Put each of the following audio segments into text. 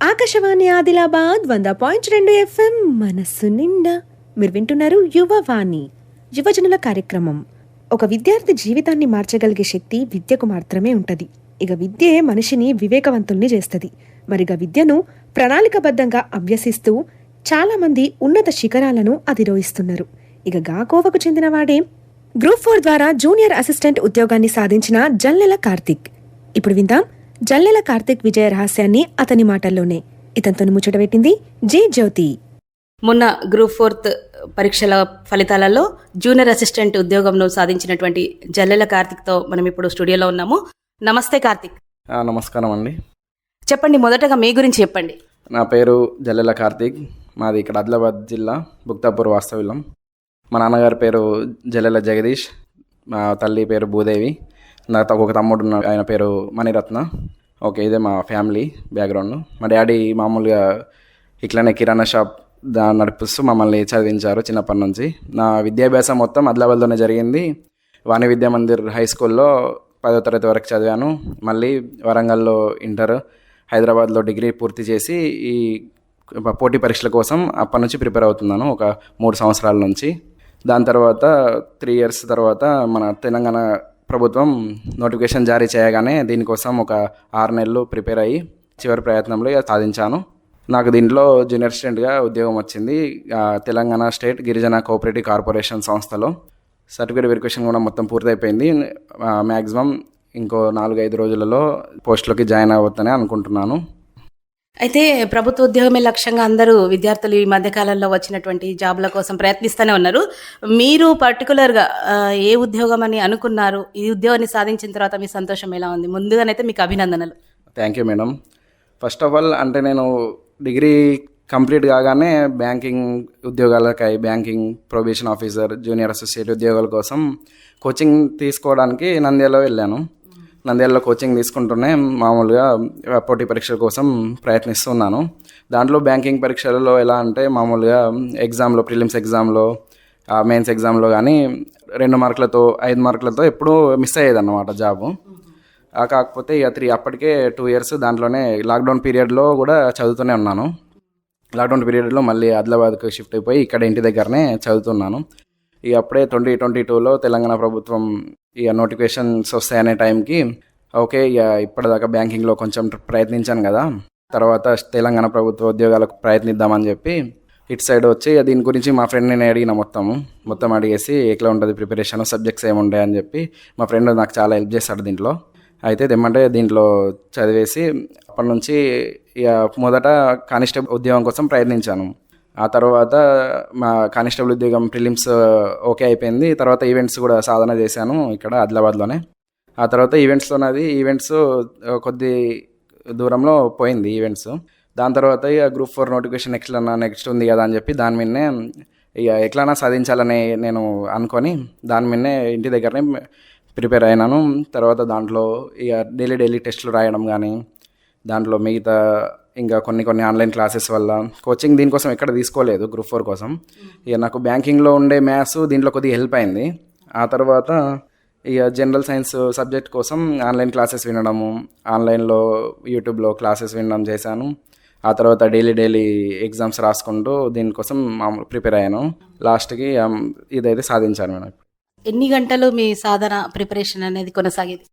ఆకాశవాణి ఆదిలాబాద్ వంద పాయింట్ రెండు ఎఫ్ఎం మనస్సు నిండా. మీరు వింటున్నారు యువవాణి యువజనుల కార్యక్రమం. ఒక విద్యార్థి జీవితాన్ని మార్చగలిగే శక్తి విద్యకు మాత్రమే ఉంటుంది. ఇక విద్యే మనిషిని వివేకవంతుల్ని చేస్తుంది. మరిగ విద్యను ప్రణాళికబద్ధంగా అభ్యసిస్తూ చాలామంది ఉన్నత శిఖరాలను అధిరోహిస్తున్నారు. ఇక గాకోవకు చెందినవాడే గ్రూప్ ఫోర్ ద్వారా జూనియర్ అసిస్టెంట్ ఉద్యోగాన్ని సాధించిన జల్లెల కార్తిక్. ఇప్పుడు విందాం జల్లెల కార్తిక్ విజయ రహస్యాన్ని అతని మాటల్లోనే ఇతనితో ముచ్చట పెట్టింది జే జ్యోతి. మొన్న గ్రూప్ ఫోర్త్ పరీక్షల ఫలితాలలో జూనియర్ అసిస్టెంట్ ఉద్యోగంను సాధించినటువంటి జల్లెల కార్తిక్తో మనం ఇప్పుడు స్టూడియోలో ఉన్నాము. నమస్తే కార్తిక్. ఆ, నమస్కారం అండి. చెప్పండి మొదటగా మీ గురించి చెప్పండి. నా పేరు జల్లెల కార్తీక్. మాది ఇక్కడ ఆదిలాబాద్ జిల్లా బుక్తాపూర్ వాస్తవ్యం మా నాన్నగారి పేరు జల్లెల జగదీష్. మా తల్లి పేరు భూదేవి. నా త- ఒక తమ్ముడు ఉన్నాడు ఆయన పేరు మణిరత్న. ఓకే ఇదే మా ఫ్యామిలీ బ్యాక్గ్రౌండ్. మా డాడీ మామూలుగా ఇట్లానే కిరాణా షాప్ దా నడిపిస్తూ మమ్మల్ని చదివించారు చిన్నప్పటి నుంచి. నా విద్యాభ్యాసం మొత్తం ఆదిలాబాద్లోనే జరిగింది. వాణి విద్యా మందిర్ హై స్కూల్లో పదో తరగతి వరకు చదివాను. మళ్ళీ వరంగల్లో ఇంటర్ హైదరాబాద్లో డిగ్రీ పూర్తి చేసి ఈ పోటీ పరీక్షల కోసం అప్పటి నుంచి ప్రిపేర్ అవుతున్నాను ఒక మూడు సంవత్సరాల నుంచి. దాని తర్వాత త్రీ ఇయర్స్ తర్వాత మన తెలంగాణ ప్రభుత్వం నోటిఫికేషన్ జారీ చేయగానే దీనికోసం ఒక ఆరు నెలలు ప్రిపేర్ అయ్యి చివరి ప్రయత్నంలో ఇక సాధించాను. నాకు దీంట్లో జూనియర్ స్టూడెంట్గా ఉద్యోగం వచ్చింది. తెలంగాణ స్టేట్ గిరిజన కోఆపరేటివ్ కార్పొరేషన్ సంస్థలో. సర్టిఫికేట్ వెరిఫికేషన్ కూడా మొత్తం పూర్తయిపోయింది. మ్యాక్సిమం ఇంకో నాలుగైదు రోజులలో పోస్ట్లోకి జాయిన్ అవ్వద్దని అనుకుంటున్నాను. అయితే ప్రభుత్వ ఉద్యోగమే లక్ష్యంగా అందరూ విద్యార్థులు ఈ మధ్యకాలంలో వచ్చినటువంటి జాబ్ల కోసం ప్రయత్నిస్తూనే ఉన్నారు. మీరు పర్టికులర్గా ఏ ఉద్యోగం అని అనుకున్నారు? ఈ ఉద్యోగాన్ని సాధించిన తర్వాత మీ సంతోషం ఎలా ఉంది? ముందుగానైతే మీకు అభినందనలు. Thank you madam. First of all అంటే నేను డిగ్రీ కంప్లీట్ కాగానే banking ఉద్యోగాలకై banking probation officer junior associate ఉద్యోగాల కోసం కోచింగ్ తీసుకోవడానికి నంద్యాల వెళ్ళాను. నంద్యాలలో కోచింగ్ తీసుకుంటూనే మామూలుగా పోటీ పరీక్షల కోసం ప్రయత్నిస్తున్నాను. దాంట్లో బ్యాంకింగ్ పరీక్షలలో ఎలా అంటే మామూలుగా ఎగ్జామ్లో ప్రిలిమ్స్ ఎగ్జామ్లో మెయిన్స్ ఎగ్జామ్లో కానీ రెండు మార్కులతో ఐదు మార్కులతో ఎప్పుడూ మిస్ అయ్యేదన్నమాట జాబు కాకపోతే ఇక త్రీ అప్పటికే టూ ఇయర్స్ దాంట్లోనే లాక్డౌన్ పీరియడ్లో కూడా చదువుతూనే ఉన్నాను. లాక్డౌన్ పీరియడ్లో మళ్ళీ ఆదిలాబాద్కి షిఫ్ట్ అయిపోయి ఇక్కడ ఇంటి దగ్గరనే చదువుతున్నాను. ఈ అప్పుడే ట్వంటీ ట్వంటీ టూలో తెలంగాణ ప్రభుత్వం ఇక నోటిఫికేషన్స్ వస్తాయనే టైంకి ఓకే ఇక ఇప్పటిదాకా బ్యాంకింగ్లో కొంచెం ప్రయత్నించాను కదా తర్వాత తెలంగాణ ప్రభుత్వ ఉద్యోగాలకు ప్రయత్నిద్దామని చెప్పి ఇటు సైడ్ వచ్చి దీని గురించి మా ఫ్రెండ్ నేను అడిగిన మొత్తము మొత్తం అడిగేసి ఎట్లా ఉంటుంది ప్రిపరేషన్ సబ్జెక్ట్స్ ఏముంటాయి అని చెప్పి మా ఫ్రెండ్ నాకు చాలా హెల్ప్ చేస్తాడు దీంట్లో. అయితే తెమ్మంటే దీంట్లో చదివేసి అప్పటి నుంచి ఇక మొదట కానిస్టేబుల్ ఉద్యోగం కోసం ప్రయత్నించాను. ఆ తర్వాత మా కానిస్టేబుల్ ఉద్యోగం ప్రిలిమ్స్ ఓకే అయిపోయింది. తర్వాత ఈవెంట్స్ కూడా సాధన చేశాను ఇక్కడ ఆదిలాబాద్లోనే. ఆ తర్వాత ఈవెంట్స్లో నాది ఈవెంట్స్ కొద్ది దూరంలో పోయింది ఈవెంట్స్. దాని తర్వాత ఇక group four notification next next ఉంది కదా అని చెప్పి దాని మీదనే ఇక ఎట్లైనా సాధించాలని నేను అనుకొని దాని మీదనే ఇంటి దగ్గరనే ప్రిపేర్ అయినాను. తర్వాత దాంట్లో ఇక డైలీ డైలీ టెస్టులు రాయడం కానీ దాంట్లో మిగతా ఇంకా కొన్ని కొన్ని ఆన్లైన్ క్లాసెస్ వల్ల కోచింగ్ దీనికోసం ఎక్కడ తీసుకోలేదు గ్రూప్ ఫోర్ కోసం. ఇక నాకు బ్యాంకింగ్లో ఉండే మ్యాథ్స్ దీంట్లో కొద్దిగా హెల్ప్ అయింది. ఆ తర్వాత ఇక జనరల్ సైన్స్ సబ్జెక్ట్ కోసం ఆన్లైన్ క్లాసెస్ వినడము ఆన్లైన్లో యూట్యూబ్లో క్లాసెస్ వినడం చేశాను. ఆ తర్వాత డైలీ డైలీ ఎగ్జామ్స్ రాసుకుంటూ దీనికోసం మామూలు ప్రిపేర్ అయ్యాను. లాస్ట్కి ఇదైతే సాధించాను మేడం. ఎన్ని గంటలు మీ సాధన ప్రిపరేషన్ అనేది కొనసాగేది?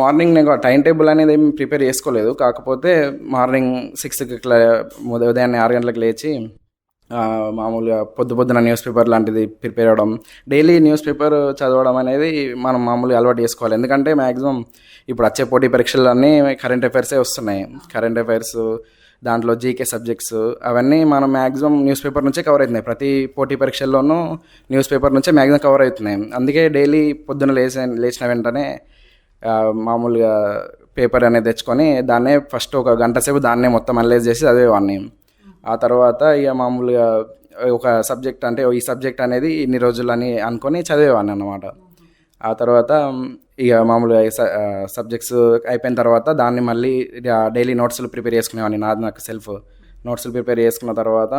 మార్నింగ్ నేను టైం టేబుల్ అనేది ఏమి ప్రిపేర్ చేసుకోలేదు. కాకపోతే మార్నింగ్ సిక్స్కి ఇట్లా ఉదయాన్నే ఆరు గంటలకు లేచి మామూలుగా పొద్దు పొద్దున న్యూస్ పేపర్ లాంటిది ప్రిపేర్ అవ్వడం డైలీ న్యూస్ పేపర్ చదవడం అనేది మనం మామూలుగా అలవాటు చేసుకోవాలి. ఎందుకంటే మ్యాక్సిమం ఇప్పుడు వచ్చే పోటీ పరీక్షలన్నీ కరెంట్ అఫైర్సే వస్తున్నాయి. కరెంట్ అఫైర్స్ దాంట్లో జీకే సబ్జెక్ట్స్ అవన్నీ మనం మ్యాక్సిమం న్యూస్ పేపర్ నుంచే కవర్ అవుతున్నాయి. ప్రతి పోటీ పరీక్షల్లోనూ న్యూస్ పేపర్ నుంచే మ్యాక్సిమం కవర్ అవుతున్నాయి. అందుకే డైలీ పొద్దున లేచిన లేచిన వెంటనే మామూలుగా పేపర్ అనేది తెచ్చుకొని దాన్నే ఫస్ట్ ఒక గంట సేపు దాన్నే మొత్తం అనలైజ్ చేసి చదివేవాడిని ఆ తర్వాత ఇక మామూలుగా ఒక సబ్జెక్ట్ అంటే ఈ సబ్జెక్ట్ అనేది ఇన్ని రోజులని అనుకొని చదివేవాడిని అన్నమాట. ఆ తర్వాత ఇక మామూలుగా సబ్జెక్ట్స్ అయిపోయిన తర్వాత దాన్ని మళ్ళీ డైలీ నోట్స్లు ప్రిపేర్ చేసుకునేవాడిని నాది నాకు సెల్ఫ్ నోట్స్లు ప్రిపేర్ చేసుకున్న తర్వాత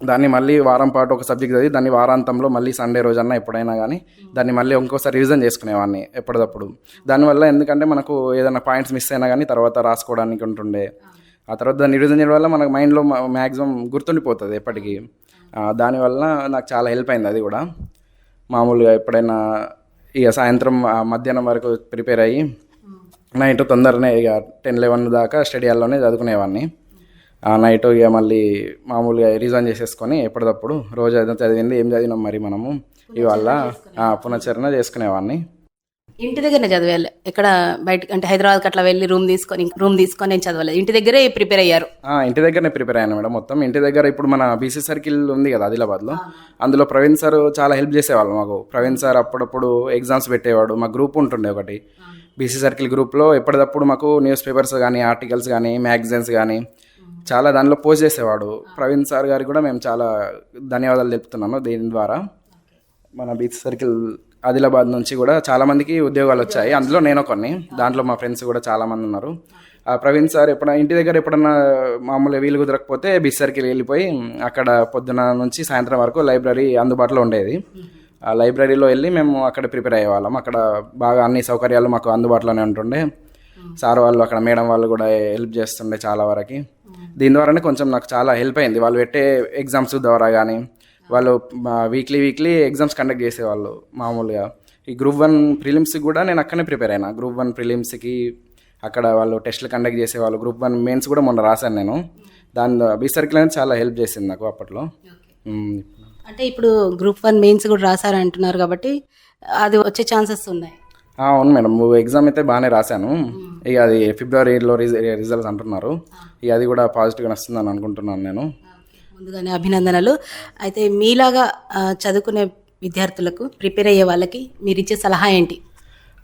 దాన్ని మళ్ళీ వారం పాటు ఒక సబ్జెక్ట్ చదివి దాన్ని వారాంతంలో మళ్ళీ సండే రోజన్నా ఎప్పుడైనా కానీ దాన్ని మళ్ళీ ఇంకోసారి రివిజన్ చేసుకునేవాడిని ఎప్పటికప్పుడు దానివల్ల ఎందుకంటే మనకు ఏదైనా పాయింట్స్ మిస్ అయినా కానీ తర్వాత రాసుకోవడానికి ఉంటుండే. ఆ. తర్వాత దాన్ని రివిజన్ చేయడం వల్ల మనకు మైండ్లో మ్యాక్సిమం గుర్తుండిపోతుంది ఎప్పటికీ. దానివల్ల నాకు చాలా హెల్ప్ అయింది అది కూడా. మామూలుగా ఎప్పుడైనా ఇక సాయంత్రం మధ్యాహ్నం వరకు ప్రిపేర్ అయ్యి నైట్ తొందరనే ఇక టెన్ లెవెన్ దాకా స్టడీ హాల్లోనే చదువుకునేవాడిని నైట్ ఇక మళ్ళీ మామూలుగా రిజైన్ చేసేసుకొని ఎప్పటికప్పుడు రోజు ఏదో చదివింది ఏం చదివినాం మరి మనము? ఇవాళ పునశ్చరణ చేసుకునేవాడిని ఇంటి దగ్గరనే చదివాలి. ఎక్కడ బయట అంటే హైదరాబాద్కి అట్లా వెళ్ళి రూమ్ తీసుకొని రూమ్ తీసుకొని నేను చదవలేదు. ఇంటి దగ్గరే ప్రిపేర్ అయ్యారు. ఇంటి దగ్గరనే ప్రిపేర్ అయ్యాను మేడం మొత్తం. ఇంటి దగ్గర ఇప్పుడు మన బీసీ సర్కిల్ ఉంది కదా ఆదిలాబాద్లో. అందులో ప్రవీణ్ సార్ చాలా హెల్ప్ చేసేవాళ్ళు మాకు. ప్రవీణ్ సార్ అప్పుడప్పుడు ఎగ్జామ్స్ పెట్టేవాడు. మా గ్రూప్ ఉంటుండే ఒకటి. బీసీ సర్కిల్ గ్రూప్లో ఎప్పటికప్పుడు మాకు న్యూస్ పేపర్స్ కానీ ఆర్టికల్స్ కానీ మ్యాగజైన్స్ కానీ చాలా దానిలో పోస్ట్ చేసేవాడు. ప్రవీణ్ సార్ గారికి కూడా మేము చాలా ధన్యవాదాలు తెలుపుతున్నాము దీని ద్వారా. మన బీచ్ సర్కిల్ ఆదిలాబాద్ నుంచి కూడా చాలామందికి ఉద్యోగాలు వచ్చాయి. అందులో నేను కొన్ని. దాంట్లో మా ఫ్రెండ్స్ కూడా చాలామంది ఉన్నారు. ఆ ప్రవీణ్ సార్ ఎప్పుడైనా ఇంటి దగ్గర ఎప్పుడన్నా మామూలుగా వీలు కుదరకపోతే బీచ్ సర్కిల్ వెళ్ళిపోయి అక్కడ పొద్దున నుంచి సాయంత్రం వరకు లైబ్రరీ అందుబాటులో ఉండేది. ఆ లైబ్రరీలో వెళ్ళి మేము అక్కడ ప్రిపేర్ అయ్యేవాళ్ళం. అక్కడ బాగా అన్ని సౌకర్యాలు మాకు అందుబాటులోనే ఉంటుండే. సార్ వాళ్ళు అక్కడ మేడం వాళ్ళు కూడా హెల్ప్ చేస్తుండే చాలా వరకు. దీని ద్వారానే కొంచెం నాకు చాలా హెల్ప్ అయింది. వాళ్ళు పెట్టే ఎగ్జామ్స్ ద్వారా కానీ వాళ్ళు వీక్లీ వీక్లీ ఎగ్జామ్స్ కండక్ట్ చేసేవాళ్ళు మామూలుగా. ఈ గ్రూప్ వన్ ప్రిలిమ్స్కి కూడా నేను అక్కడనే ప్రిపేర్ అయినా. గ్రూప్ వన్ ప్రిలిమ్స్కి అక్కడ వాళ్ళు టెస్ట్లు కండక్ట్ చేసేవాళ్ళు. గ్రూప్ వన్ మెయిన్స్ కూడా మొన్న రాశాను నేను. దాని బీ సర్కిల్ అనేది చాలా హెల్ప్ చేసింది నాకు అప్పట్లో. అంటే ఇప్పుడు గ్రూప్ వన్ మెయిన్స్ కూడా రాశారు అంటున్నారు కాబట్టి అది వచ్చే ఛాన్సెస్ ఉన్నాయి. అవును మేడం. ఎగ్జామ్ అయితే బాగానే రాశాను. ఇక అది ఫిబ్రవరిలో రిజల్ట్స్ అంటున్నారు. ఇక అది కూడా పాజిటివ్గా వస్తుందని అనుకుంటున్నాను నేను. ముందుగానే అభినందనలు. అయితే మీలాగా చదువుకునే విద్యార్థులకు ప్రిపేర్ అయ్యే వాళ్ళకి మీరు ఇచ్చే సలహా ఏంటి?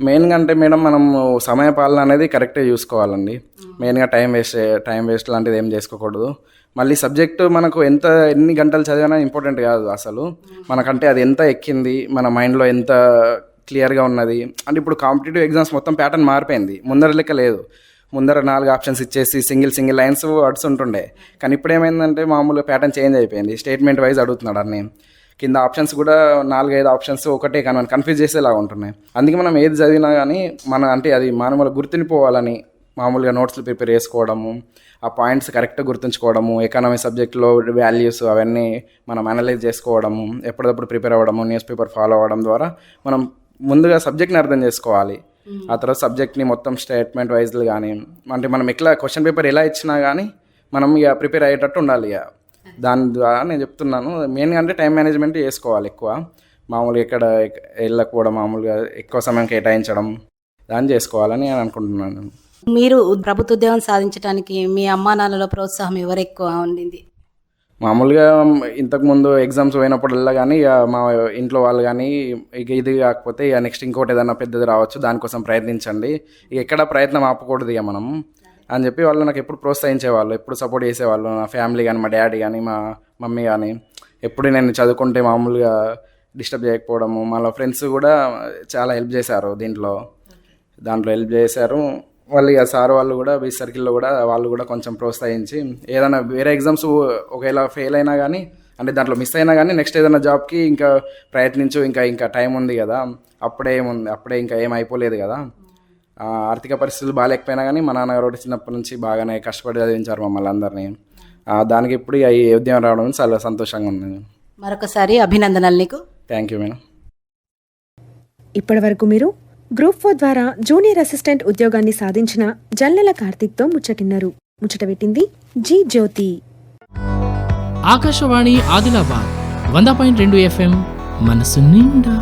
మెయిన్గా అంటే మేడం మనం సమయ పాలన అనేది కరెక్ట్గా చూసుకోవాలండి. మెయిన్గా టైం వేస్ట్ టైం వేస్ట్ లాంటిది ఏం చేసుకోకూడదు. మళ్ళీ సబ్జెక్ట్ మనకు ఎంత ఎన్ని గంటలు చదివినా ఇంపార్టెంట్ కాదు అసలు. మనకంటే అది ఎంత ఎక్కింది మన మైండ్లో ఎంత క్లియర్గా ఉన్నది. అంటే ఇప్పుడు కాంపిటేటివ్ ఎగ్జామ్స్ మొత్తం ప్యాటర్న్ మారిపోయింది. ముందర లెక్క లేదు. ముందర నాలుగు ఆప్షన్స్ ఇచ్చేసి సింగిల్ సింగిల్ లైన్స్ వర్డ్స్ ఉంటుండే. కానీ ఇప్పుడు ఏమైందంటే మామూలుగా ప్యాటర్న్ చేంజ్ అయిపోయింది. స్టేట్మెంట్ వైజ్ అడుగుతున్నాడు అన్ని కింద ఆప్షన్స్ కూడా నాలుగైదు ఆప్షన్స్ ఒకటే కానీ మనం కన్ఫ్యూజ్ చేసేలాగా ఉంటున్నాయి అందుకే మనం ఏది చదివినా కానీ మన అంటే అది మానవుల గుర్తుండిపోవాలని మామూలుగా నోట్స్లు ప్రిపేర్ చేసుకోవడము ఆ పాయింట్స్ కరెక్ట్గా గుర్తుంచుకోవడము ఎకానమీ సబ్జెక్ట్లో వాల్యూస్ అవన్నీ మనం అనలైజ్ చేసుకోవడము ఎప్పటికప్పుడు ప్రిపేర్ అవ్వడము న్యూస్ పేపర్ ఫాలో అవ్వడం ద్వారా మనం ముందుగా సబ్జెక్ట్ని అర్థం చేసుకోవాలి. ఆ తర్వాత సబ్జెక్ట్ని మొత్తం స్టేట్మెంట్ వైజ్లు కానీ అంటే మనం ఎట్లా క్వశ్చన్ పేపర్ ఎలా ఇచ్చినా కానీ మనం ఇక ప్రిపేర్ అయ్యేటట్టు ఉండాలి ఇక దాని ద్వారా నేను చెప్తున్నాను. మెయిన్గా అంటే టైం మేనేజ్మెంట్ చేసుకోవాలి ఎక్కువ. మామూలుగా ఇక్కడ వెళ్ళకపోవడం మామూలుగా ఎక్కువ సమయం కేటాయించడం దాన్ని చేసుకోవాలని నేను అనుకుంటున్నాను. మీరు ప్రభుత్వ ఉద్యోగం సాధించడానికి మీ అమ్మా నాన్నల ప్రోత్సాహం ఎవరు ఎక్కువ ఉండింది? మామూలుగా ఇంతకుముందు ఎగ్జామ్స్ పోయినప్పుడల్లా కానీ ఇక మా ఇంట్లో వాళ్ళు కానీ ఇక ఇది కాకపోతే ఇక నెక్స్ట్ ఇంకోటి ఏదైనా పెద్దది రావచ్చు దానికోసం ప్రయత్నించండి. ఇక ఎక్కడ ప్రయత్నం ఆపకూడదు ఇక మనం. అని చెప్పి వాళ్ళు నాకు ఎప్పుడు ప్రోత్సహించేవాళ్ళు ఎప్పుడు సపోర్ట్ చేసేవాళ్ళు. నా ఫ్యామిలీ కానీ మా డాడీ కానీ మా మమ్మీ కానీ ఎప్పుడు నేను చదువుకుంటే మామూలుగా డిస్టర్బ్ చేయకపోవడము. మళ్ళీ ఫ్రెండ్స్ కూడా చాలా హెల్ప్ చేశారు దీంట్లో. దాంట్లో హెల్ప్ చేశారు. వాళ్ళు ఇక సార్ వాళ్ళు కూడా బీ సర్కిల్లో కూడా వాళ్ళు కూడా కొంచెం ప్రోత్సహించి ఏదైనా వేరే ఎగ్జామ్స్ ఒకవేళ ఫెయిల్ అయినా కానీ అంటే దాంట్లో మిస్ అయినా కానీ నెక్స్ట్ ఏదైనా జాబ్కి ఇంకా ప్రయత్నించు ఇంకా ఇంకా టైం ఉంది కదా అప్పుడే ఏముంది అప్పుడే ఇంకా ఏం అయిపోలేదు కదా. ఆ, ఆర్థిక పరిస్థితులు బాగాలేకపోయినా కానీ మా నాన్నగారు చిన్నప్పటి నుంచి బాగానే కష్టపడి చదివించారు మమ్మల్ని అందరినీ. ఆ, దానికి ఇప్పుడు ఈ ఉద్యమం రావడం చాలా సంతోషంగా ఉంది. మరొకసారి అభినందనలు నీకు. Thank you madam. ఇప్పటి వరకు మీరు గ్రూప్ ఫోర్ ద్వారా జూనియర్ అసిస్టెంట్ ఉద్యోగాన్ని సాధించిన జల్లెల కార్తీక్తో ముచ్చటిన్నారు. ముచ్చట పెట్టింది జ్యోతి. ఆకాశవాణి ఆదిలాబాద్ వంద పాయింట్ రెండు ఎఫ్ఎం మనసు నిండా.